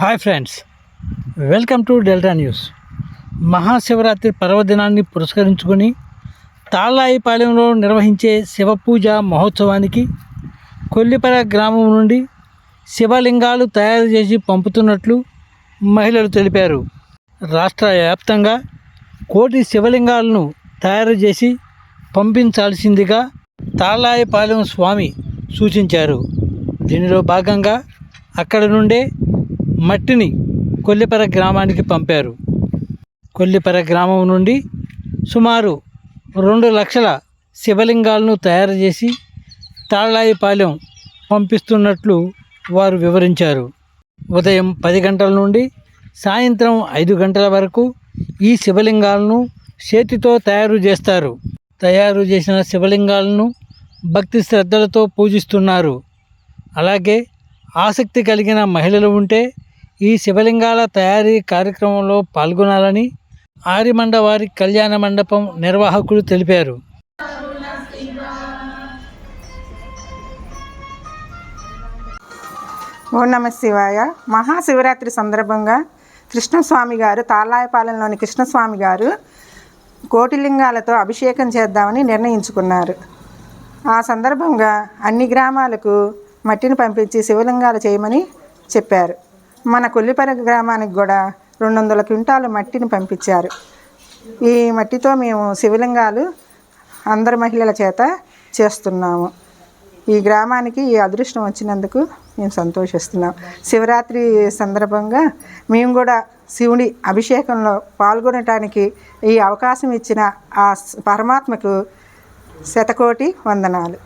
Hi friends welcome to Delta News Mahashivaratri పర్వదినాన్ని పురస్కరించుకొని తాళ్ళాయిపాలెంలో నిర్వహించే శివపూజ మహోత్సవానికి కొల్లిపర గ్రామం నుండి శివలింగాలు తయారు చేసి పంపుతున్నట్లు మహిళలు తెలిపారు. రాష్ట్ర వ్యాప్తంగా కోటి శివలింగాలను తయారు చేసి పంపించాల్సిందిగా తాళ్ళాయిపాలెం స్వామి సూచించారు. దీనిలో భాగంగా అక్కడ నుండే మట్టిని కొల్లిపర గ్రామానికి పంపారు. కొల్లిపర గ్రామం నుండి సుమారు రెండు లక్షల శివలింగాలను తయారు చేసి తాళ్ళాయిపాలెం పంపిస్తున్నట్లు వారు వివరించారు. ఉదయం పది గంటల నుండి సాయంత్రం ఐదు గంటల వరకు ఈ శివలింగాలను చేతితో తయారు చేస్తారు. తయారు చేసిన శివలింగాలను భక్తి శ్రద్ధలతో పూజిస్తున్నారు. అలాగే ఆసక్తి కలిగిన మహిళలు ఉంటే ఈ శివలింగాల తయారీ కార్యక్రమంలో పాల్గొనాలని ఆరిమండవారి కళ్యాణ మండపం నిర్వాహకులు తెలిపారు. ఓ నమ శివాయ. మహాశివరాత్రి సందర్భంగా కృష్ణస్వామి గారు తాళాయపాలెంలోని కృష్ణస్వామి గారు కోటిలింగాలతో అభిషేకం చేద్దామని నిర్ణయించుకున్నారు. ఆ సందర్భంగా అన్ని గ్రామాలకు మట్టిని పంపించి శివలింగాలు చేయమని చెప్పారు. మన కొల్లిపర గ్రామానికి కూడా రెండు వందల క్వింటాలు మట్టిని పంపించారు. ఈ మట్టితో మేము శివలింగాలు అందరి మహిళల చేత చేస్తున్నాము. ఈ గ్రామానికి ఈ అదృష్టం వచ్చినందుకు మేము సంతోషిస్తున్నాం. శివరాత్రి సందర్భంగా మేము కూడా శివుడి అభిషేకంలో పాల్గొనటానికి ఈ అవకాశం ఇచ్చిన ఆ పరమాత్మకు శతకోటి వందనాలు.